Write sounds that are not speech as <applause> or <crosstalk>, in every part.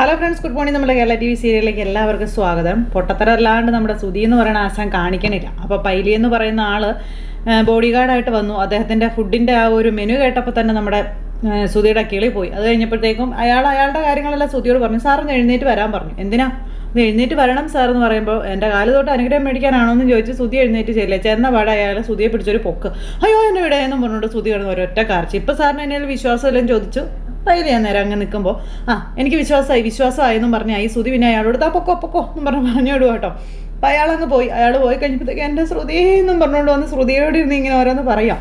Hello friends good morning നമ്മുടെ Kerala T V സീരിയലിലേക്ക് എല്ലാവർക്കും സ്വാഗതം. പൊട്ടത്തരല്ലാണ്ട് നമ്മുടെ സുധി എന്ന് പറയുന്ന ആശാൻ കാണിക്കണില്ല. അപ്പോൾ പൈലി എന്ന് പറയുന്ന ആൾ ബോഡി ഗാർഡായിട്ട് വന്നു. അദ്ദേഹത്തിന്റെ ഫുഡിന്റെ ആ ഒരു മെനു കേട്ടപ്പോൾ തന്നെ നമ്മുടെ സുധിയുടെ കിളി പോയി. അത് കഴിഞ്ഞപ്പോഴത്തേക്കും അയാൾ അയാളുടെ കാര്യങ്ങളെല്ലാം സുധിയോട് പറഞ്ഞു. സാറിന് എഴുന്നേറ്റ് വരാൻ പറഞ്ഞു. എന്തിനാ? എഴുന്നേറ്റ് വരണം സാർ എന്ന് പറയുമ്പോൾ എന്റെ കാൽ തൊട്ട് അനുഗ്രഹം മേടിക്കാനാണോ? എന്ന് ചോദിച്ച് സുധി എഴുന്നേറ്റ് ചെയ്യില്ല ചെന്ന പാടെ അയാൾ സുധിയെ പിടിച്ചൊരു പൊക്ക്. അയ്യോ എന്നെ ഇവിടെ എന്നും പറഞ്ഞുകൊണ്ട് സുധി കിടന്ന് ഒരൊറ്റ കാർച്ച്. ഇപ്പോൾ സാറിന് എന്നെ വിശ്വാസമില്ലെന്ന് ചോദിച്ചു? ഞാൻ നേരം അങ്ങ് നിൽക്കുമ്പോൾ ആ എനിക്ക് വിശ്വാസമായി വിശ്വാസമായെന്നും പറഞ്ഞ ഈ ശ്രുതി പിന്നെ അയാളോട് താ പൊക്കോ പൊക്കോ എന്നും പറഞ്ഞ് പറഞ്ഞു വിടുക കേട്ടോ. അപ്പം അയാളങ്ങ് പോയി അയാൾ പോയി കഴിഞ്ഞപ്പോഴത്തേക്ക് എന്റെ ശ്രുതി എന്നും പറഞ്ഞുകൊണ്ട് വന്ന് ശ്രുതിയോട് ഇരുന്ന് ഇങ്ങനെ ഓരോന്ന് പറയാം.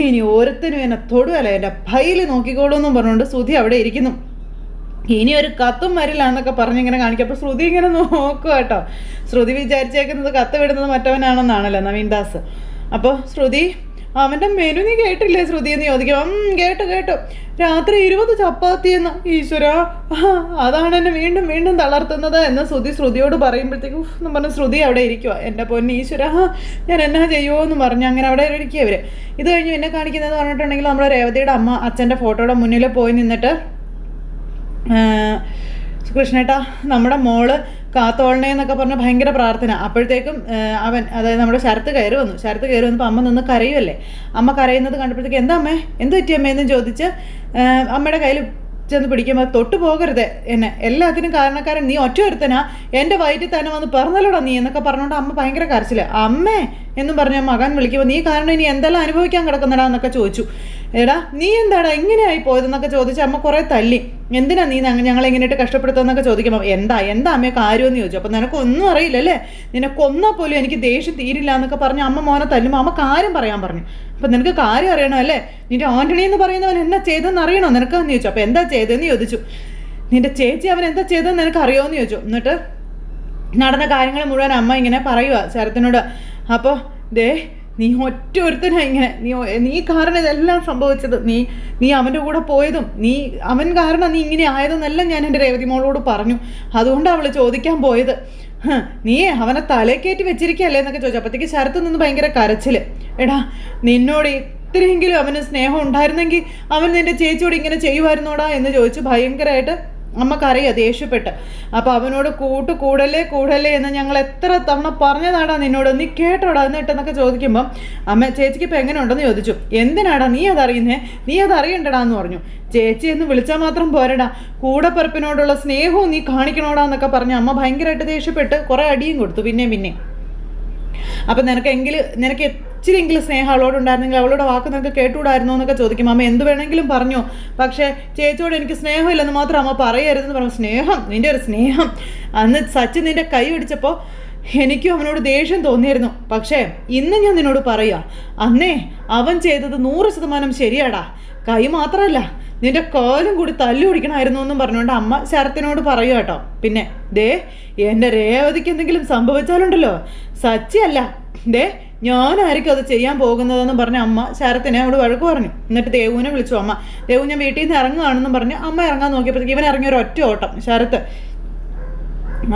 ഇനി ഓരോരുത്തരും എന്നെ തൊടുകയല്ല എന്റെ ഭയിൽ നോക്കിക്കോളൂ എന്നും പറഞ്ഞുകൊണ്ട് ശ്രുതി അവിടെ ഇരിക്കുന്നു. ഇനി ഒരു കത്തും വരില്ല എന്നൊക്കെ പറഞ്ഞിങ്ങനെ കാണിക്കും. അപ്പോൾ ശ്രുതി ഇങ്ങനെ നോക്കുക കേട്ടോ. ശ്രുതി വിചാരിച്ചേക്കുന്നത് കത്ത് വിടുന്നത് മറ്റവനാണെന്നാണല്ലോ നവീൻദാസ്. അപ്പോൾ ശ്രുതി അവന്റെ മെനു നീ കേട്ടില്ലേ ശ്രുതി എന്ന് ചോദിക്കും കേട്ടു കേട്ടു. രാത്രി ഇരുപത് ചപ്പാത്തി എന്ന്. ഈശ്വര. അതാണ് എന്നെ വീണ്ടും വീണ്ടും തളർത്തുന്നത് എന്ന് ശ്രുതി ശ്രുതിയോട് പറയുമ്പോഴത്തേക്കും എന്ന് പറഞ്ഞ് ശ്രുതി അവിടെ ഇരിക്കുക എന്റെ പൊന്ന് ഈശ്വര. ഞാൻ എന്നാ ചെയ്യുമോ എന്ന് പറഞ്ഞ് അങ്ങനെ അവിടെ ഇരിക്കുക അവർ ഇത് കഴിഞ്ഞ് എന്നെ കാണിക്കുന്നത് പറഞ്ഞിട്ടുണ്ടെങ്കിൽ നമ്മുടെ രേവതിയുടെ അമ്മ അച്ഛന്റെ ഫോട്ടോയുടെ മുന്നിൽ പോയി നിന്നിട്ട് കൃഷ്ണേട്ടാ നമ്മുടെ മോൾ കാത്തോളണേ എന്നൊക്കെ പറഞ്ഞ് ഭയങ്കര പ്രാർത്ഥന. അപ്പോഴത്തേക്കും അവൻ അതായത് നമ്മുടെ ശരത്ത് കയറി വന്നു. ശരത്ത് കയറി വന്നപ്പോൾ അമ്മ നിന്ന് കരയുമല്ലേ അമ്മ കരയുന്നത് കണ്ടപ്പോഴത്തേക്ക് എന്താ അമ്മേ? എന്ത് പറ്റി അമ്മയെന്നും ചോദിച്ച് അമ്മയുടെ കയ്യിൽ ചെന്ന് പിടിക്കുമ്പോൾ തൊട്ട് പോകരുത് എന്നെ. എല്ലാത്തിനും കാരണക്കാരൻ നീ ഒറ്റ ഒരുത്തനാ എന്റെ വയറ്റിൽ തന്നെ വന്ന് പറഞ്ഞല്ലോടാ നീ? എന്നൊക്കെ പറഞ്ഞുകൊണ്ട് അമ്മ ഭയങ്കര കരച്ചില്ല അമ്മേ എന്നും പറഞ്ഞ മകൻ വിളിക്കുമ്പോൾ നീ കാരണം ഇനി എന്തെല്ലാം അനുഭവിക്കാൻ കിടക്കുന്നടാ? എന്നൊക്കെ ചോദിച്ചു. എടാ നീ എന്താടാ ഇങ്ങനെയായി പോയതെന്നൊക്കെ ചോദിച്ച് അമ്മ കുറേ തല്ലി എന്തിനാ നീ ഞങ്ങ- ഞങ്ങളെ ഇങ്ങനെയിട്ട് കഷ്ടപ്പെടുത്തുന്നൊക്കെ ചോദിക്കുമ്പോൾ എന്താ എന്താ അമ്മയെ കാര്യമെന്ന് ചോദിച്ചു. അപ്പം നിനക്കൊന്നും അറിയില്ലല്ലേ നിന്നെ കൊന്നാൽ പോലും എനിക്ക് ദേഷ്യം തീരില്ല എന്നൊക്കെ പറഞ്ഞ് അമ്മ മോനെ തല്ലുമ്പോൾ അമ്മ കാര്യം പറയാൻ പറഞ്ഞു. അപ്പം നിനക്ക് കാര്യം അറിയണോ അല്ലേ? നിന്റെ ആന്റണി എന്ന് പറയുന്നവൻ എന്നാ ചെയ്തെന്ന് അറിയണോ നിനക്ക് എന്ന് ചോദിച്ചു. അപ്പം എന്താ ചെയ്തതെന്ന് ചോദിച്ചു. നിന്റെ ചേച്ചി അവൻ എന്താ ചെയ്തതെന്ന് നിനക്ക് അറിയുമോ എന്ന് ചോദിച്ചു. എന്നിട്ട് നടന്ന കാര്യങ്ങൾ മുഴുവൻ അമ്മ ഇങ്ങനെ പറയുക ശരത്തിനോട് അപ്പോൾ ദേ നീ ഒറ്റ ഒരുത്തനാ ഇങ്ങനെ. നീ നീ കാരണം ഇതെല്ലാം സംഭവിച്ചത്. നീ നീ അവന്റെ കൂടെ പോയതും നീ അവൻ കാരണം നീ ഇങ്ങനെ ആയതെന്നെല്ലാം ഞാൻ എന്റെ രേവതി മോളോട് പറഞ്ഞു. അതുകൊണ്ടാണ് അവൾ ചോദിക്കാൻ പോയത്. നീ അവനെ തലക്കേറ്റി വെച്ചിരിക്കല്ലേ എന്നൊക്കെ ചോദിച്ചു. അപ്പോഴത്തേക്ക് ശരത്ത് നിന്ന് ഭയങ്കര കരച്ചിൽ എടാ നിന്നോട് ഇത്രയെങ്കിലും അവന് സ്നേഹം ഉണ്ടായിരുന്നെങ്കിൽ അവൻ നിന്റെ ചേച്ചിയോട് ഇങ്ങനെ ചെയ്യുമായിരുന്നോടാ എന്ന് ചോദിച്ച് ഭയങ്കരമായിട്ട് അമ്മക്കറിയാം ദേഷ്യപ്പെട്ട്. അപ്പോൾ അവനോട് കൂട്ട് കൂടലേ കൂടലേ എന്ന് ഞങ്ങൾ എത്ര തവണ പറഞ്ഞതാടാ നിന്നോട്? നീ കേട്ടോടാ എന്നിട്ട് എന്നൊക്കെ ചോദിക്കുമ്പം അമ്മ ചേച്ചിക്ക് ഇപ്പം എങ്ങനെയുണ്ടെന്ന് ചോദിച്ചു. എന്തിനാടാ നീ അതറിയുന്നേ? നീ അത് അറിയണ്ടടാ എന്ന് പറഞ്ഞു. ചേച്ചി എന്ന് വിളിച്ചാൽ മാത്രം പോരടാ. കൂടപ്പറപ്പിനോടുള്ള സ്നേഹവും നീ കാണിക്കണോടാ എന്നൊക്കെ പറഞ്ഞ് അമ്മ ഭയങ്കരമായിട്ട് ദേഷ്യപ്പെട്ട് കുറേ അടിയും കൊടുത്തു പിന്നെയും പിന്നെയും. അപ്പം നിനക്കെങ്കിൽ നിനക്ക് ഇച്ചിരിയെങ്കിലും സ്നേഹം അവളോടുണ്ടായിരുന്നെങ്കിൽ അവളുടെ വാക്ക് നിനക്ക് കേട്ടുകൂടായിരുന്നോ എന്നൊക്കെ ചോദിക്കും. അമ്മ എന്ത് വേണമെങ്കിലും പറഞ്ഞു. പക്ഷേ ചേച്ചിയോട് എനിക്ക് സ്നേഹമില്ലെന്ന് മാത്രം അമ്മ പറയരുതെന്ന് പറഞ്ഞു. സ്നേഹം നിന്റെ ഒരു സ്നേഹം. അന്ന് സച്ചിൻ നിന്റെ കൈ പിടിച്ചപ്പോൾ എനിക്കും അവനോട് ദേഷ്യം തോന്നിയിരുന്നു. പക്ഷേ ഇന്ന് ഞാൻ നിന്നോട് പറയുക അന്നേ അവൻ ചെയ്തത് നൂറ് ശതമാനം ശരിയാടാ. കൈ മാത്രമല്ല നിന്റെ കോലും കൂടി തല്ലു ഓടിക്കണമായിരുന്നു എന്നും പറഞ്ഞുകൊണ്ട് അമ്മ ശരത്തിനോട് പറയുക കേട്ടോ. പിന്നെ ദേ എന്റെ രേവതിക്ക് എന്തെങ്കിലും സംഭവിച്ചാലുണ്ടല്ലോ. സച്ചിയല്ല ദേ ഞാനായിരിക്കും അത് ചെയ്യാൻ പോകുന്നതെന്ന് പറഞ്ഞ അമ്മ ശരത്തിനെ അവിടെ വഴക്ക് പറഞ്ഞു. എന്നിട്ട് ദേവുവിനെ വിളിച്ചു അമ്മ ദേവു ഞാൻ വീട്ടിൽ നിന്ന് ഇറങ്ങുകയാണെന്നും പറഞ്ഞ് അമ്മ ഇറങ്ങാൻ നോക്കിയപ്പോഴത്തേക്ക് ഇവൻ ഇറങ്ങിയ ഒരു ഒറ്റ ഓട്ടം. ശരത്ത്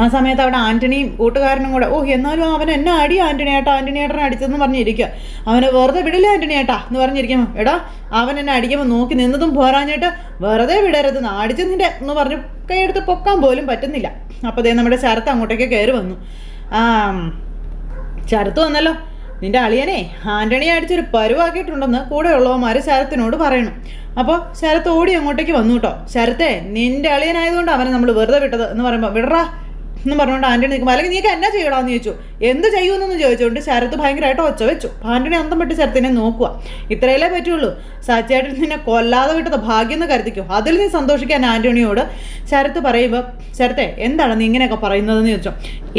ആ സമയത്ത് അവിടെ ആന്റണിയും കൂട്ടുകാരനും കൂടെ ഓ എന്നാലും അവൻ എന്നെ അടി ആന്റണി ഏട്ടാ ആന്റണി ഏട്ടനെ അടിച്ചതെന്ന് പറഞ്ഞിരിക്കുക അവനെ വെറുതെ വിടില്ല ആന്റണി ഏട്ടാ എന്ന് പറഞ്ഞിരിക്കുമ്പോൾ എടാ അവൻ എന്നെ അടിക്കുമ്പോൾ നോക്കി നിന്നതും പോരാഞ്ഞിട്ട് വെറുതെ വിടരുത് അടിച്ചു നിന്റെ എന്ന് പറഞ്ഞ് കൈയെടുത്ത് പൊക്കാൻ പോലും പറ്റുന്നില്ല. അപ്പോൾ ദേ നമ്മുടെ ശരത്ത് അങ്ങോട്ടേക്ക് കയറി വന്നു. ശരത്ത് വന്നല്ലോ. നിന്റെ അളിയനെ ആന്റണിയെ അടിച്ചൊരു പരുവാക്കിയിട്ടുണ്ടെന്ന് കൂടെയുള്ളവന്മാർ ശരത്തിനോട് പറയണം. അപ്പോൾ ശരത്ത് ഓടി അങ്ങോട്ടേക്ക് വന്നു കേട്ടോ. ശരത്തെ നിന്റെ അളിയനായതുകൊണ്ട് അവനെ നമ്മൾ വെറുതെ വിട്ടത് എന്ന് പറയുമ്പോൾ വിടറാ. എന്ന് പറഞ്ഞുകൊണ്ട് ആന്റണി നിൽക്കുമ്പോൾ അല്ലെങ്കിൽ നീക്ക് എന്നാ ചെയ്യടാന്ന് ചോദിച്ചു. എന്ത് ചെയ്യുമെന്നൊന്നും ചോദിച്ചുകൊണ്ട് ശരത്ത് ഭയങ്കരമായിട്ട് ഒച്ച വെച്ചു. ആന്റണി അന്തം വിട്ട് ശരത്തിനെ നോക്കുക ഇത്രയല്ലേ പറ്റുള്ളൂ? സച്ചേട്ടൻ നിന്നെ കൊല്ലാതെ വിട്ടത് ഭാഗ്യം എന്ന് കരുതിക്കോ? അതിൽ നീ സന്തോഷിക്കാൻ ആന്റണിയോട് ശരത്ത് പറയുമ്പോൾ ശരത്തെ എന്താണ് നീ ഇങ്ങനെയൊക്കെ പറയുന്നതെന്ന് ചോദിച്ചോ?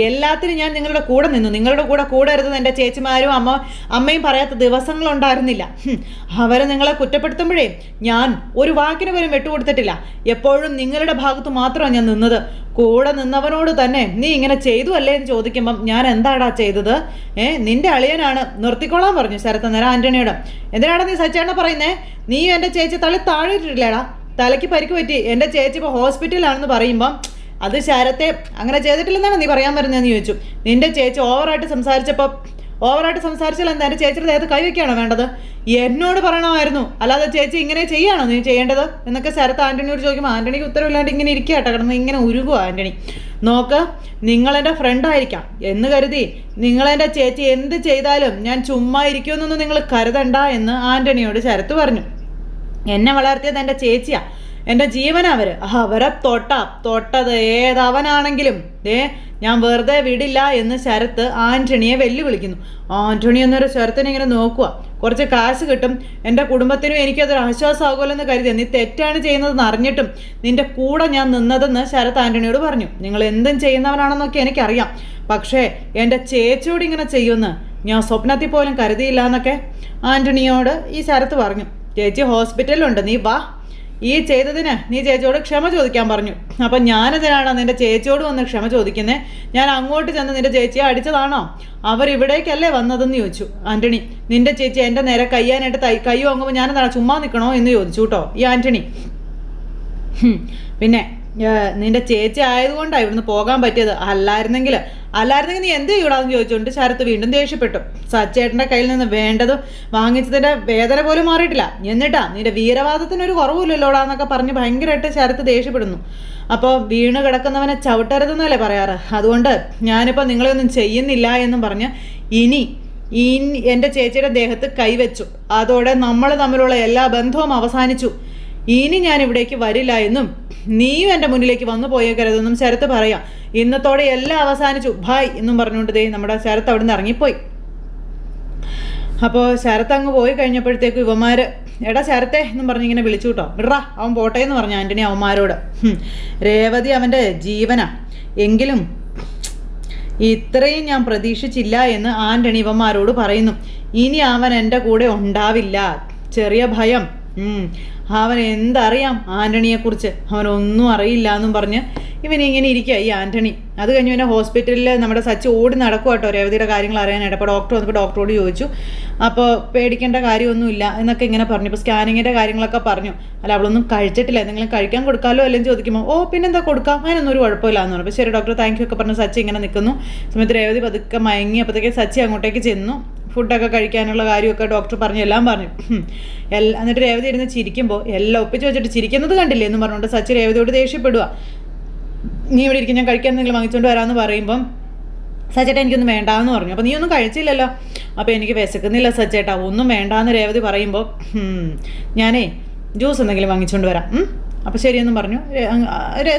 എല്ലാത്തിനും ഞാൻ നിങ്ങളുടെ കൂടെ നിന്നു. നിങ്ങളുടെ കൂടെ കൂടരുതെന്ന് എന്റെ ചേച്ചിമാരും അമ്മ അമ്മയും പറയാത്ത ദിവസങ്ങളുണ്ടായിരുന്നില്ല. അവരെ നിങ്ങളെ കുറ്റപ്പെടുത്തുമ്പോഴേ ഞാൻ ഒരു വാക്കിന് പോലും വിട്ടുകൊടുത്തിട്ടില്ല. എപ്പോഴും നിങ്ങളുടെ ഭാഗത്ത് മാത്രമാണ് ഞാൻ നിന്നത്. കൂടെ നിന്നവനോട് തന്നെ നീ ഇങ്ങനെ ചെയ്തു അല്ലേ? എന്ന് ചോദിക്കുമ്പം ഞാൻ എന്താടാ ചെയ്തത്? ഏ നിന്റെ അളിയനാണ്. നിർത്തിക്കോളാൻ പറഞ്ഞു ശരത്ത് നേരം ആന്റണിയോട്. എന്തിനാടാ നീ സച്ചേട്ടനെ പറയുന്നേ? നീയും എന്റെ ചേച്ചി തള്ളി താഴെയിട്ടില്ലേടാ തലയ്ക്ക് പരിക്ക് പറ്റി. എന്റെ ചേച്ചി ഇപ്പോൾ ഹോസ്പിറ്റലിലാണെന്ന് പറയുമ്പം അത് ശരത്തെ അങ്ങനെ ചെയ്തിട്ടില്ലെന്നാണ് നീ പറയാൻ വരുന്നതെന്ന് ചോദിച്ചു. നിന്റെ ചേച്ചി ഓവറായിട്ട് സംസാരിച്ചപ്പോൾ ഓവറായിട്ട് സംസാരിച്ചാൽ എന്താ എന്റെ ചേച്ചിയുടെ ദേഹത്ത് കൈവയ്ക്കാണോ വേണ്ടത്? എന്നോട് പറയണമായിരുന്നു. അല്ലാതെ ചേച്ചി ഇങ്ങനെ ചെയ്യാണോ നീ ചെയ്യേണ്ടത്? എന്നൊക്കെ ശരത്ത് ആന്റണിയോട് ചോദിക്കുമ്പോൾ ആന്റണിക്ക് ഉത്തരവില്ലാണ്ട് ഇങ്ങനെ ഇരിക്കുക കേട്ടോ കിടന്ന് ഇങ്ങനെ ഉരുകുക ആന്റണി നോക്ക് നിങ്ങളെന്റെ ഫ്രണ്ടായിരിക്കാം എന്ന് കരുതി നിങ്ങളെന്റെ ചേച്ചി എന്ത് ചെയ്താലും ഞാൻ ചുമ്മാ ഇരിക്കുമെന്നൊന്നും നിങ്ങൾ കരുതണ്ട എന്ന് ആന്റണിയോട് ശരത്ത് പറഞ്ഞു. എന്നെ വളർത്തിയത് എന്റെ ചേച്ചിയാ. എന്റെ ജീവനവര് അവരെ. തൊട്ട. തൊട്ടത് ഏതവനാണെങ്കിലും ദേ ഞാൻ വെറുതെ വിടില്ല എന്ന് ശരത്ത് ആന്റണിയെ വെല്ലുവിളിക്കുന്നു. ആന്റണി എന്നൊരു ശരത്തിനെ ഇങ്ങനെ നോക്കുക കുറച്ച് കാശ് കിട്ടും. എന്റെ കുടുംബത്തിനും എനിക്കതൊരു ആശ്വാസമാകുമല്ലോ എന്ന് കരുതി നീ തെറ്റാണ് ചെയ്യുന്നതെന്ന് അറിഞ്ഞിട്ടും നിന്റെ കൂടെ ഞാൻ നിന്നതെന്ന് ശരത് ആന്റണിയോട് പറഞ്ഞു. നിങ്ങൾ എന്തും ചെയ്യുന്നവനാണെന്നൊക്കെ എനിക്കറിയാം. പക്ഷേ എന്റെ ചേച്ചിയോട് ഇങ്ങനെ ചെയ്യുമെന്ന് ഞാൻ സ്വപ്നത്തിൽ പോലും കരുതിയില്ല എന്നൊക്കെ ആന്റണിയോട് ഈ ശരത്ത് പറഞ്ഞു. ചേച്ചി ഹോസ്പിറ്റലിലുണ്ട്. നീ വാ. ഈ ചെയ്തതിന് നീ ചേച്ചിയോട് ക്ഷമ ചോദിക്കാൻ പറഞ്ഞു. അപ്പം ഞാനതിനാണ് നിന്റെ ചേച്ചിയോട് വന്ന് ക്ഷമ ചോദിക്കുന്നത് ഞാൻ അങ്ങോട്ട് ചെന്ന് നിന്റെ ചേച്ചിയെ അടിച്ചതാണോ? അവർ ഇവിടേക്കല്ലേ വന്നതെന്ന് ചോദിച്ചു. ആന്റണി നിന്റെ ചേച്ചി എന്റെ നേരെ കയ്യാനായിട്ട് തൈ കൈ വാങ്ങുമ്പോൾ ഞാനെന്താണ് ചുമ്മാ നിൽക്കണോ എന്ന് ചോദിച്ചു കേട്ടോ ഈ ആന്റണി പിന്നെ നിന്റെ ചേച്ചി ആയതുകൊണ്ടാണ് ഇവിടുന്ന് പോകാൻ പറ്റിയത്. അല്ലായിരുന്നെങ്കിൽ അല്ലായിരുന്നെങ്കിൽ നീ എന്ത് ചെയ്യൂടാന്ന് ചോദിച്ചുകൊണ്ട് ശരത്ത് വീണ്ടും ദേഷ്യപ്പെട്ടു. സച്ചേട്ടന്റെ കയ്യിൽ നിന്ന് വേണ്ടത് വാങ്ങിച്ചതിന്റെ വേദന പോലും മാറിയിട്ടില്ല. എന്നിട്ടാ നിന്റെ വീരവാദത്തിനൊരു കുറവില്ലല്ലോടാ എന്നൊക്കെ പറഞ്ഞ് ഭയങ്കരമായിട്ട് ശരത്ത് ദേഷ്യപ്പെടുന്നു. അപ്പോൾ വീണ് കിടക്കുന്നവനെ ചവിട്ടരുതെന്നല്ലേ പറയാറ്? അതുകൊണ്ട് ഞാനിപ്പോൾ നിങ്ങളെയൊന്നും ചെയ്യുന്നില്ല എന്നും പറഞ്ഞ് ഇനി ഈ എന്റെ ചേച്ചിയുടെ ദേഹത്ത് കൈവച്ചു. അതോടെ നമ്മൾ തമ്മിലുള്ള എല്ലാ ബന്ധവും അവസാനിച്ചു. ഇനി ഞാൻ ഇവിടേക്ക് വരില്ല എന്നും നീയും എന്റെ മുന്നിലേക്ക് വന്നു പോയേക്കരുതെന്നും ശരത്ത് പറയാം. ഇന്നത്തോടെ എല്ലാം അവസാനിച്ചു. ഭായ് എന്നും പറഞ്ഞുകൊണ്ട് ദേ നമ്മുടെ ശരത്ത് അവിടെ നിന്ന് ഇറങ്ങിപ്പോയി. അപ്പോൾ ശരത്ത് അങ്ങ് പോയി കഴിഞ്ഞപ്പോഴത്തേക്ക് ഇവന്മാർ എടാ ശരത്തെ എന്നും പറഞ്ഞ് ഇങ്ങനെ വിളിച്ചു കേട്ടോ. വിട്രാ അവൻ പോട്ടെ എന്ന് പറഞ്ഞു ആന്റണി അവന്മാരോട്. രേവതി അവന്റെ ജീവനാ. എങ്കിലും ഇത്രയും ഞാൻ പ്രതീക്ഷിച്ചില്ല എന്ന് ആന്റണി ഇവന്മാരോട് പറയുന്നു. ഇനി അവൻ എന്റെ കൂടെ ഉണ്ടാവില്ല. ചെറിയ ഭയം. അവൻ എന്തറിയാം ആന്റണിയെക്കുറിച്ച് അവനൊന്നും അറിയില്ല എന്നും പറഞ്ഞ് ഇവൻ ഇങ്ങനെ ഇരിക്കുക ഈ ആന്റണി. അത് കഴിഞ്ഞ് പിന്നെ ഹോസ്പിറ്റലിൽ നമ്മുടെ സച്ചി ഓടി നടക്കുക കേട്ടോ രേവതിയുടെ കാര്യങ്ങൾ അറിയാനായിട്ട്. അപ്പോൾ ഡോക്ടർ വന്നപ്പോൾ ഡോക്ടറോട് ചോദിച്ചു അപ്പോൾ പേടിക്കേണ്ട കാര്യമൊന്നുമില്ല എന്നൊക്കെ ഇങ്ങനെ പറഞ്ഞു. ഇപ്പോൾ സ്കാനിങ്ങിന്റെ കാര്യങ്ങളൊക്കെ പറഞ്ഞു. അല്ല അവളൊന്നും കഴിച്ചിട്ടില്ല. എന്തെങ്കിലും കഴിക്കാൻ കൊടുക്കാമല്ലോ അല്ലെങ്കിൽ ചോദിക്കുമ്പോൾ ഓ പിന്നെന്താ കൊടുക്കാം? അതിനൊന്നും ഒരു കുഴപ്പമില്ല എന്ന് പറഞ്ഞു. അപ്പോൾ ശരി ഡോക്ടർ താങ്ക് യു ഒക്കെ പറഞ്ഞ് സച്ചി ഇങ്ങനെ നിൽക്കുന്നു. സമയത്ത് രേവതി പതുക്കെ മയങ്ങി അപ്പോഴത്തേക്ക് സച്ചി അങ്ങോട്ടേക്ക് ചെന്നു. ഫുഡൊക്കെ കഴിക്കാനുള്ള കാര്യമൊക്കെ ഡോക്ടർ പറഞ്ഞു എല്ലാം പറഞ്ഞു. എല്ലാ എന്നിട്ട് രേവതി ഇരുന്ന് ചിരിക്കുമ്പോൾ എല്ലാം ഒപ്പിച്ച് വെച്ചിട്ട് ചിരിക്കുന്നത് കണ്ടില്ലേ? എന്ന് പറഞ്ഞുകൊണ്ട് സച്ചി രേവതിയോട് ദേഷ്യപ്പെടുക നീ ഇവിടെ ഇരിക്കും ഞാൻ കഴിക്കാൻ എന്തെങ്കിലും വാങ്ങിച്ചുകൊണ്ട് വരാമെന്ന് പറയുമ്പം സച്ചേട്ടാ എനിക്കൊന്നും വേണ്ടാന്ന് പറഞ്ഞു. അപ്പോൾ നീ ഒന്നും കഴിച്ചില്ലല്ലോ. അപ്പോൾ എനിക്ക് വിശക്കുന്നില്ല സച്ചേട്ടാ ഒന്നും വേണ്ടാന്ന് രേവതി പറയുമ്പോൾ "ഹും, ഞാനേ ജ്യൂസ് എന്തെങ്കിലും വാങ്ങിച്ചുകൊണ്ട് വരാം? അപ്പോൾ ശരിയെന്നും പറഞ്ഞു.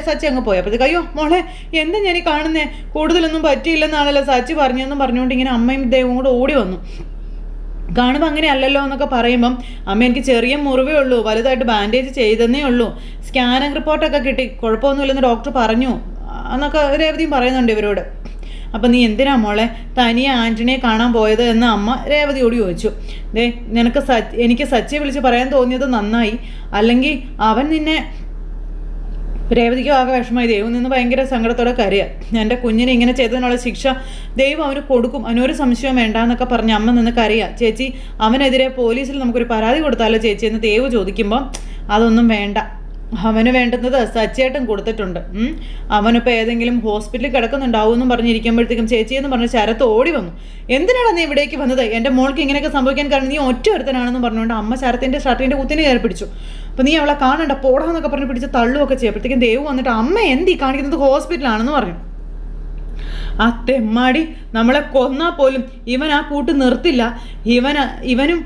സച്ചി അങ്ങ് പോയി. അപ്പോഴത്തേക്ക് അയ്യോ മോളെ എന്താ ഞാൻ ഈ കാണുന്നേ? കൂടുതലൊന്നും പറ്റിയില്ലെന്നാണല്ലോ സച്ചി പറഞ്ഞതെന്നും പറഞ്ഞുകൊണ്ട് ഇങ്ങനെ അമ്മയും ദൈവവും കൂടെ ഓടി വന്നു. കാണുമ്പോൾ അങ്ങനെ അല്ലല്ലോ എന്നൊക്കെ പറയുമ്പം അമ്മ എനിക്ക് ചെറിയ മുറിവേ ഉള്ളൂ. വലുതായിട്ട് ബാൻഡേജ് ചെയ്തെന്നേ ഉള്ളൂ. സ്കാനിങ് റിപ്പോർട്ടൊക്കെ കിട്ടി. കുഴപ്പമൊന്നുമില്ലെന്ന് ഡോക്ടർ പറഞ്ഞു. എന്നൊക്കെ രേവതിയും പറയുന്നുണ്ട് ഇവരോട്. അപ്പം നീ എന്തിനാ മോളെ തനിയെ ആന്റണിയെ കാണാൻ പോയത്? എന്ന് അമ്മ രേവതിയോട് ചോദിച്ചു. ദേ നിനക്ക് സച്ച് എനിക്ക് സച്ചിയെ വിളിച്ച് പറയാൻ തോന്നിയത് നന്നായി. അല്ലെങ്കിൽ അവൻ നിന്നെ രേവതിക്കും ആകെ വിഷമമായി. ദൈവം നിന്ന് ഭയങ്കര സങ്കടത്തോടെ കരയുക എന്റെ കുഞ്ഞിനെ ഇങ്ങനെ ചെയ്തതിനുള്ള ശിക്ഷ ദൈവം അവന് കൊടുക്കും. അവനൊരു സംശയവും വേണ്ട എന്നൊക്കെ പറഞ്ഞ് അമ്മ നിന്ന് കരയുക ചേച്ചി അവനെതിരെ പോലീസിൽ നമുക്കൊരു പരാതി കൊടുത്താലോ ചേച്ചി എന്ന് ദേവ് ചോദിക്കുമ്പോൾ അതൊന്നും വേണ്ട. അവന് വേണ്ടുന്നത് സച്ചേട്ടൻ കൊടുത്തിട്ടുണ്ട്. അവനിപ്പോൾ ഏതെങ്കിലും ഹോസ്പിറ്റലിൽ കിടക്കുന്നുണ്ടാവും എന്നും പറഞ്ഞിരിക്കുമ്പോഴത്തേക്കും ചേച്ചി എന്ന് പറഞ്ഞ് ശരത്ത് ഓടി വന്നു. എന്തിനാണ് നീ ഇവിടേക്ക് വന്നത്? എന്റെ മോൾക്ക് ഇങ്ങനെയൊക്കെ സംഭവിക്കാൻ കാരണം നീ ഒറ്റ ഒരുത്തനാണെന്ന് പറഞ്ഞുകൊണ്ട് അമ്മ ശരത്തിന്റെ ഷർട്ടിന്റെ കുത്തിന് കയറി പിടിച്ചു. അപ്പോൾ നീ അവളെ കാണണ്ട പോടാന്നൊക്കെ പറഞ്ഞ് പിടിച്ച് തള്ളുമൊക്കെ ചെയ്യപ്പോഴത്തേക്കും ദേവ് വന്നിട്ട് അമ്മ എന്തി കാണിക്കുന്നത് ഹോസ്പിറ്റലാണെന്ന് പറഞ്ഞു. ആ തെമ്മാടി നമ്മളെ കൊന്നാൽ പോലും ഇവൻ ആ കൂട്ട് നിർത്തില്ല. ഇവന് ഇവനും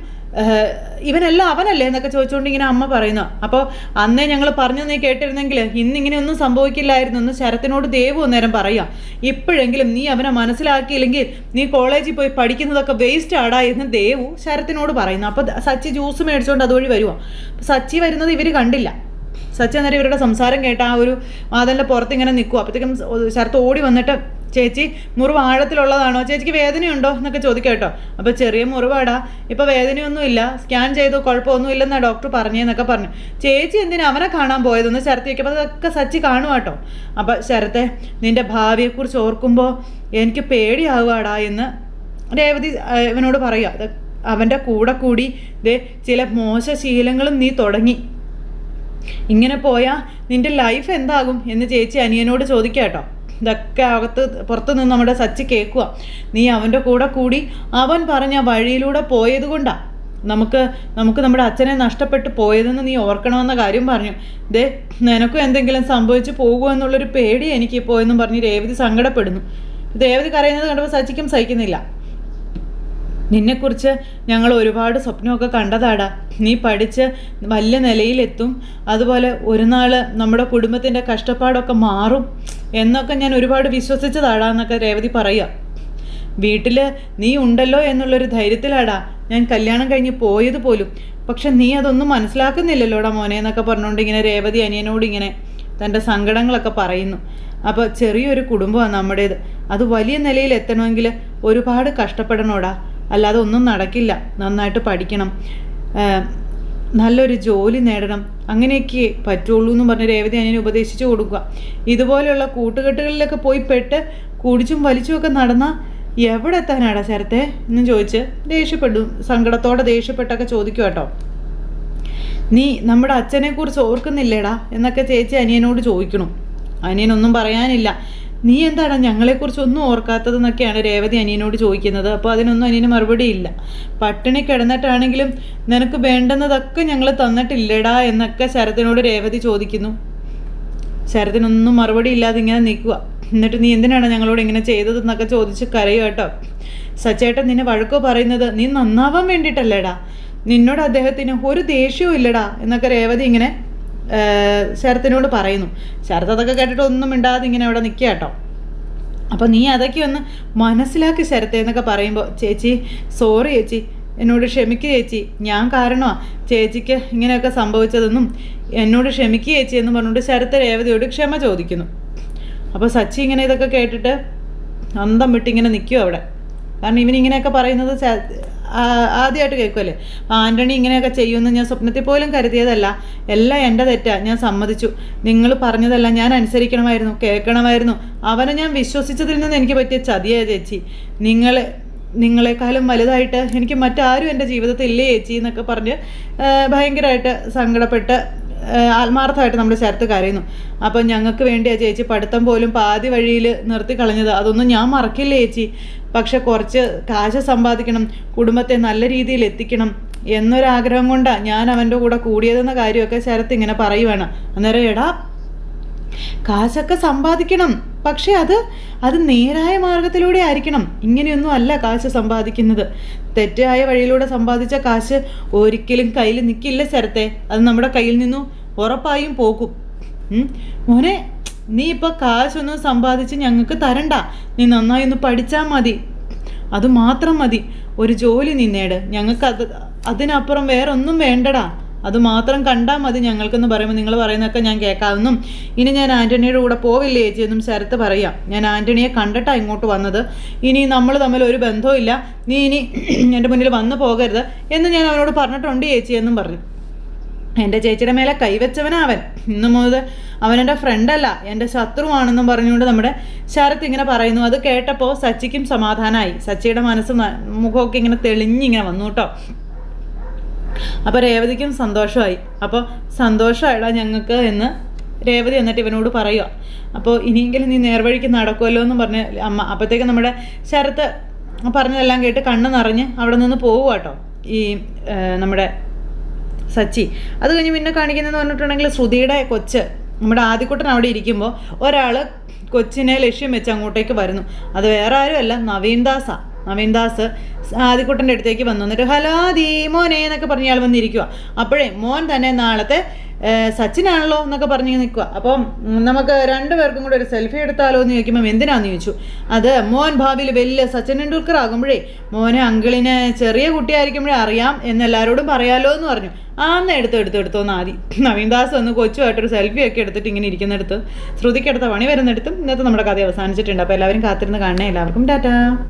ഇവനെല്ലാം അവനല്ലേ എന്നൊക്കെ ചോദിച്ചുകൊണ്ട് ഇങ്ങനെ അമ്മ പറയുന്നു. അപ്പോൾ അന്നേ ഞങ്ങൾ പറഞ്ഞു നീ കേട്ടിരുന്നെങ്കിൽ ഇന്നിങ്ങനെ ഒന്നും സംഭവിക്കില്ലായിരുന്നു. എന്ന് ശരത്തിനോട് ദേവു നേരം പറയാം. ഇപ്പോഴെങ്കിലും നീ അവനെ മനസ്സിലാക്കിയില്ലെങ്കിൽ നീ കോളേജിൽ പോയി പഠിക്കുന്നതൊക്കെ വേസ്റ്റ് ആടാ എന്ന് ദേവു ശരത്തിനോട് പറയുന്നു. അപ്പോൾ സച്ചി ജ്യൂസ് മേടിച്ചുകൊണ്ട് അതുവഴി വരുവാ. സച്ചി വരുന്നത് ഇവർ കണ്ടില്ല. സച്ചി അന്നേരം ഇവരുടെ സംസാരം കേട്ട ആ ഒരു മാതലിന്റെ പുറത്ത് ഇങ്ങനെ നിൽക്കും അപ്പോഴത്തേക്കും ശരത്ത് ഓടി വന്നിട്ട് ചേച്ചി മുറിവ് ആഴത്തിലുള്ളതാണോ ചേച്ചിക്ക് വേദനയുണ്ടോ എന്നൊക്കെ ചോദിക്കാം കേട്ടോ. അപ്പോൾ ചെറിയ മുറിവാടാ. ഇപ്പോൾ വേദനയൊന്നുമില്ല. സ്കാൻ ചെയ്തു കുഴപ്പമൊന്നുമില്ലെന്നാണ് ഡോക്ടർ പറഞ്ഞതെന്നൊക്കെ പറഞ്ഞു. ചേച്ചി എന്തിനാ അവനെ കാണാൻ പോയതെന്ന് ശരത്ത് വയ്ക്കുമ്പോൾ അതൊക്കെ സച്ചി കാണും കേട്ടോ. അപ്പോൾ ശരത്തെ നിന്റെ ഭാവിയെക്കുറിച്ച് ഓർക്കുമ്പോൾ എനിക്ക് പേടിയാവുകടാ എന്ന് രേവതി ഇവനോട് പറയുക. അത് അവന്റെ കൂടെ കൂടി ദേ ചില മോശ ശീലങ്ങളും നീ തുടങ്ങി. ഇങ്ങനെ പോയാൽ നിന്റെ ലൈഫ് എന്താകും എന്ന് ചേച്ചി അനിയനോട് ചോദിക്കാം കേട്ടോ. ഇതൊക്കെ അകത്ത് പുറത്ത് നിന്ന് നമ്മുടെ സച്ചി കേൾക്കുക നീ അവന്റെ കൂടെ കൂടി അവൻ പറഞ്ഞ വഴിയിലൂടെ പോയത് കൊണ്ടാണ് നമുക്ക് നമുക്ക് നമ്മുടെ അച്ഛനെ നഷ്ടപ്പെട്ട് പോയതെന്ന് നീ ഓർക്കണമെന്ന കാര്യം പറഞ്ഞു. ദേ നിനക്കും എന്തെങ്കിലും സംഭവിച്ചു പോകുമോ എന്നുള്ളൊരു പേടി എനിക്കിപ്പോൾ എന്നും പറഞ്ഞ് രേവതി സങ്കടപ്പെടുന്നു. രേവതി കരയുന്നത് കണ്ടപ്പോൾ സച്ചിക്കും സഹിക്കുന്നില്ല. നിന്നെക്കുറിച്ച് ഞങ്ങൾ ഒരുപാട് സ്വപ്നമൊക്കെ കണ്ടതാടാ. നീ പഠിച്ച് വലിയ നിലയിലെത്തും. അതുപോലെ ഒരു നാൾ നമ്മുടെ കുടുംബത്തിന്റെ കഷ്ടപ്പാടൊക്കെ മാറും എന്നൊക്കെ ഞാൻ ഒരുപാട് വിശ്വസിച്ചതാടാ എന്നൊക്കെ രേവതി പറയുക. വീട്ടിൽ നീ ഉണ്ടല്ലോ എന്നുള്ളൊരു ധൈര്യത്തിലാടാ ഞാൻ കല്യാണം കഴിഞ്ഞ് പോയത് പോലും. പക്ഷെ നീ അതൊന്നും മനസ്സിലാക്കുന്നില്ലല്ലോടാ മോനെ എന്നൊക്കെ പറഞ്ഞുകൊണ്ട് ഇങ്ങനെ രേവതി അനിയനോട് ഇങ്ങനെ തന്റെ സങ്കടങ്ങളൊക്കെ പറയുന്നു. അപ്പോൾ ചെറിയൊരു കുടുംബമാണ് നമ്മുടേത്. അത് വലിയ നിലയിൽ എത്തണമെങ്കിൽ ഒരുപാട് കഷ്ടപ്പെടണോടാ. അല്ലാതെ ഒന്നും നടക്കില്ല. നന്നായിട്ട് പഠിക്കണം. നല്ലൊരു ജോലി നേടണം. അങ്ങനെയൊക്കെ പറ്റുള്ളൂ എന്ന് പറഞ്ഞ് രേവതി അനിയനെ ഉപദേശിച്ചു കൊടുക്കുക. ഇതുപോലെയുള്ള കൂട്ടുകെട്ടുകളിലൊക്കെ പോയി പെട്ട് കുടിച്ചും വലിച്ചുമൊക്കെ നടന്ന എവിടെ എത്താനാടാ ശരത്തെ? എന്നും ചോദിച്ച് ദേഷ്യപ്പെടും സങ്കടത്തോടെ ദേഷ്യപ്പെട്ടൊക്കെ ചോദിക്കും കേട്ടോ. നീ നമ്മുടെ അച്ഛനെക്കുറിച്ച് ഓർക്കുന്നില്ലേടാ? എന്നൊക്കെ ചേച്ചി അനിയനോട് ചോദിക്കണം. അനിയനൊന്നും പറയാനില്ല. നീ എന്താണ് ഞങ്ങളെക്കുറിച്ച് ഒന്നും ഓർക്കാത്തതെന്നൊക്കെയാണ് രേവതി അനിയനോട് ചോദിക്കുന്നത്. അപ്പോൾ അതിനൊന്നും അനിയന് മറുപടി ഇല്ല. പട്ടിണി കിടന്നിട്ടാണെങ്കിലും നിനക്ക് വേണ്ടുന്നതൊക്കെ ഞങ്ങൾ തന്നിട്ടില്ലടാ എന്നൊക്കെ ശരത്തിനോട് രേവതി ചോദിക്കുന്നു. ശരത്തിനൊന്നും മറുപടി ഇല്ലാതെ ഇങ്ങനെ നിൽക്കുക എന്നിട്ട് നീ എന്തിനാണ് ഞങ്ങളോട് ഇങ്ങനെ ചെയ്തതെന്നൊക്കെ ചോദിച്ച് കരയുക കേട്ടോ. സച്ചേട്ടൻ നിന്നെ വഴക്കോ പറയുന്നത് നീ നന്നാവാൻ വേണ്ടിയിട്ടല്ലേടാ. നിന്നോട് അദ്ദേഹത്തിന് ഒരു ദേഷ്യവും ഇല്ലടാ എന്നൊക്കെ രേവതി ഇങ്ങനെ ശരത്തിനോട് പറയുന്നു. ശരത് അതൊക്കെ കേട്ടിട്ട് ഒന്നും മിണ്ടാതെ ഇങ്ങനെ അവിടെ നിൽക്കുക കേട്ടോ. അപ്പോൾ നീ അതൊക്കെ ഒന്ന് മനസ്സിലാക്കി ശരത്തെ എന്നൊക്കെ പറയുമ്പോൾ ചേച്ചി സോറി ചേച്ചി എന്നോട് ക്ഷമിക്കുക ചേച്ചി ഞാൻ കാരണമാണ് ചേച്ചിക്ക് ഇങ്ങനെയൊക്കെ സംഭവിച്ചതെന്നും എന്നോട് ക്ഷമിക്കുക ചേച്ചി എന്ന് പറഞ്ഞുകൊണ്ട് ശരത്ത് രേവതിയോട് ക്ഷമ ചോദിക്കുന്നു. അപ്പോൾ സച്ചി ഇങ്ങനെ ഇതൊക്കെ കേട്ടിട്ട് അന്തം വിട്ടിങ്ങനെ നിൽക്കും അവിടെ. കാരണം ഇവനിങ്ങനെയൊക്കെ പറയുന്നത് ആദ്യമായിട്ട് കേൾക്കുമല്ലേ ആന്റണി ഇങ്ങനെയൊക്കെ ചെയ്യുമെന്ന് ഞാൻ സ്വപ്നത്തിൽ പോലും കരുതിയതല്ല. എല്ലാം എന്റെ തെറ്റാ. ഞാൻ സമ്മതിച്ചു. നിങ്ങൾ പറഞ്ഞതല്ല ഞാൻ അനുസരിക്കണമായിരുന്നു കേൾക്കണമായിരുന്നു. അവനെ ഞാൻ വിശ്വസിച്ചതിൽ നിന്ന് എനിക്ക് പറ്റിയ ചതിയായ ചേച്ചി. നിങ്ങൾ നിങ്ങളെക്കാളും വലുതായിട്ട് എനിക്ക് മറ്റാരും എന്റെ ജീവിതത്തിൽ ഇല്ലേ ചേച്ചി എന്നൊക്കെ പറഞ്ഞ് ഭയങ്കരമായിട്ട് സങ്കടപ്പെട്ട് ആത്മാർത്ഥമായിട്ട് നമ്മുടെ ചേർത്ത് കരയുന്നു. അപ്പം ഞങ്ങൾക്ക് വേണ്ടിയാ ചേച്ചി പഠിത്തം പോലും പാതി വഴിയിൽ നിർത്തി കളഞ്ഞത്. അതൊന്നും ഞാൻ മറക്കില്ല ചേച്ചി? പക്ഷെ കുറച്ച് കാശ് സമ്പാദിക്കണം കുടുംബത്തെ നല്ല രീതിയിൽ എത്തിക്കണം എന്നൊരാഗ്രഹം കൊണ്ടാണ് ഞാൻ അവന്റെ കൂടെ കൂടിയതെന്ന കാര്യമൊക്കെ ശരത്ത് ഇങ്ങനെ പറയുവാണ്. അന്നേരം എടാ കാശൊക്കെ സമ്പാദിക്കണം പക്ഷെ അത് അത് നേരായ മാർഗത്തിലൂടെ ആയിരിക്കണം. ഇങ്ങനെയൊന്നും അല്ല കാശ് സമ്പാദിക്കുന്നത്. തെറ്റായ വഴിയിലൂടെ സമ്പാദിച്ച കാശ് ഒരിക്കലും കയ്യിൽ നിൽക്കില്ല ശരത്തെ. അത് നമ്മുടെ കയ്യിൽ നിന്നും ഉറപ്പായും പോകും. മോനെ നീ ഇപ്പോൾ കാശൊന്നും സമ്പാദിച്ച് ഞങ്ങൾക്ക് തരണ്ട. നീ നന്നായി ഒന്ന് പഠിച്ചാൽ മതി. അത് മാത്രം മതി. ഒരു ജോലി നീ നേട്. ഞങ്ങൾക്ക് അത് അതിനപ്പുറം വേറെ ഒന്നും വേണ്ടടാ. അത് മാത്രം കണ്ടാൽ മതി ഞങ്ങൾക്കെന്ന് പറയുമ്പോൾ നിങ്ങൾ പറയുന്നതൊക്കെ ഞാൻ കേൾക്കാമെന്നും ഇനി ഞാൻ ആന്റണിയുടെ കൂടെ പോവില്ലേ ചേച്ചി? എന്നും ശരത്ത് പറയാം. ഞാൻ ആന്റണിയെ കണ്ടിട്ടാണ് ഇങ്ങോട്ട് വന്നത്. ഇനി നമ്മൾ തമ്മിൽ ഒരു ബന്ധവും ഇല്ല നീ ഇനി <clears throat> എന്റെ മുന്നിൽ വന്നു പോകരുത് എന്ന് ഞാൻ അവനോട് പറഞ്ഞിട്ടുണ്ട് ചേച്ചി എന്നും പറഞ്ഞു. എന്റെ ചേച്ചിയുടെ മേലെ കൈവച്ചവനാവൻ ഇന്നു മുതൽ അവനെന്റെ ഫ്രണ്ടല്ല എന്റെ ശത്രുവാണെന്നും പറഞ്ഞുകൊണ്ട് നമ്മുടെ ശരത് ഇങ്ങനെ പറയുന്നു. അത് കേട്ടപ്പോൾ സച്ചിക്കും സമാധാനമായി സച്ചിയുടെ മനസ്സ് മുഖമൊക്കെ ഇങ്ങനെ തെളിഞ്ഞിങ്ങനെ വന്നു കേട്ടോ. അപ്പോൾ രേവതിക്കും സന്തോഷമായി. അപ്പോൾ സന്തോഷമായിട ഞങ്ങൾക്ക് എന്ന് രേവതി എന്നിട്ട് ഇവനോട് പറയുക അപ്പോൾ ഇനിയെങ്കിലും നീ നേർവഴിക്ക് നടക്കുമല്ലോ എന്ന് പറഞ്ഞ് അമ്മ അപ്പോഴത്തേക്കും നമ്മുടെ ശരത്ത് പറഞ്ഞതെല്ലാം കേട്ട് കണ്ണ് നിറഞ്ഞ് അവിടെ നിന്ന് പോവുക കേട്ടോ. ഈ നമ്മുടെ സച്ചി. അത് കഴിഞ്ഞ് പിന്നെ കാണിക്കുന്നതെന്ന് പറഞ്ഞിട്ടുണ്ടെങ്കിൽ ശ്രുതിയുടെ കൊച്ച്. നമ്മുടെ ആദ്യക്കുട്ടൻ അവിടെ ഇരിക്കുമ്പോൾ ഒരാൾ കൊച്ചിനെ ലക്ഷ്യം വെച്ച് അങ്ങോട്ടേക്ക് വരുന്നു. അത് വേറെ ആരുമല്ല നവീൻ ദാസാണ് നവീൻ ആദിക്കുട്ടന്റെ അടുത്തേക്ക് വന്നു. എന്നിട്ട് ഹലോ ദീ മോനെ എന്നൊക്കെ പറഞ്ഞ് ഇയാൾ വന്നിരിക്കുക അപ്പോഴേ മോൻ തന്നെ നാളത്തെ സച്ചിനാണല്ലോ എന്നൊക്കെ പറഞ്ഞ് നിൽക്കുക അപ്പം നമുക്ക് രണ്ടുപേർക്കും കൂടെ ഒരു സെൽഫി എടുത്താലോ എന്ന് ചോദിക്കുമ്പോൾ എന്തിനാന്ന് ചോദിച്ചു. അത് മോൻ ഭാവിയിൽ വലിയ സച്ചിൻ ടെണ്ടുൽക്കർ ആകുമ്പോഴേ മോനെ അങ്കിളിന് ചെറിയ കുട്ടിയായിരിക്കുമ്പോഴേ അറിയാം എന്നെല്ലാവരോടും പറയാലോ എന്ന് പറഞ്ഞു. ആന്ന് എടുത്ത് എടുത്ത് എടുത്തോന്ന് ആദ്യം നവീൻദാസ് ഒന്ന് കൊച്ചുമായിട്ടൊരു സെൽഫി ഒക്കെ എടുത്തിട്ട് ഇങ്ങനെ ഇരിക്കുന്നിടത്ത് ശ്രുതിക്കെടുത്ത പണി വരുന്നിടത്തും ഇന്നത്തെ നമ്മുടെ കഥ അവസാനിച്ചിട്ടുണ്ട്. അപ്പോൾ എല്ലാവരും കാത്തിരുന്ന് കാണണേ. എല്ലാവർക്കും ടാറ്റാ.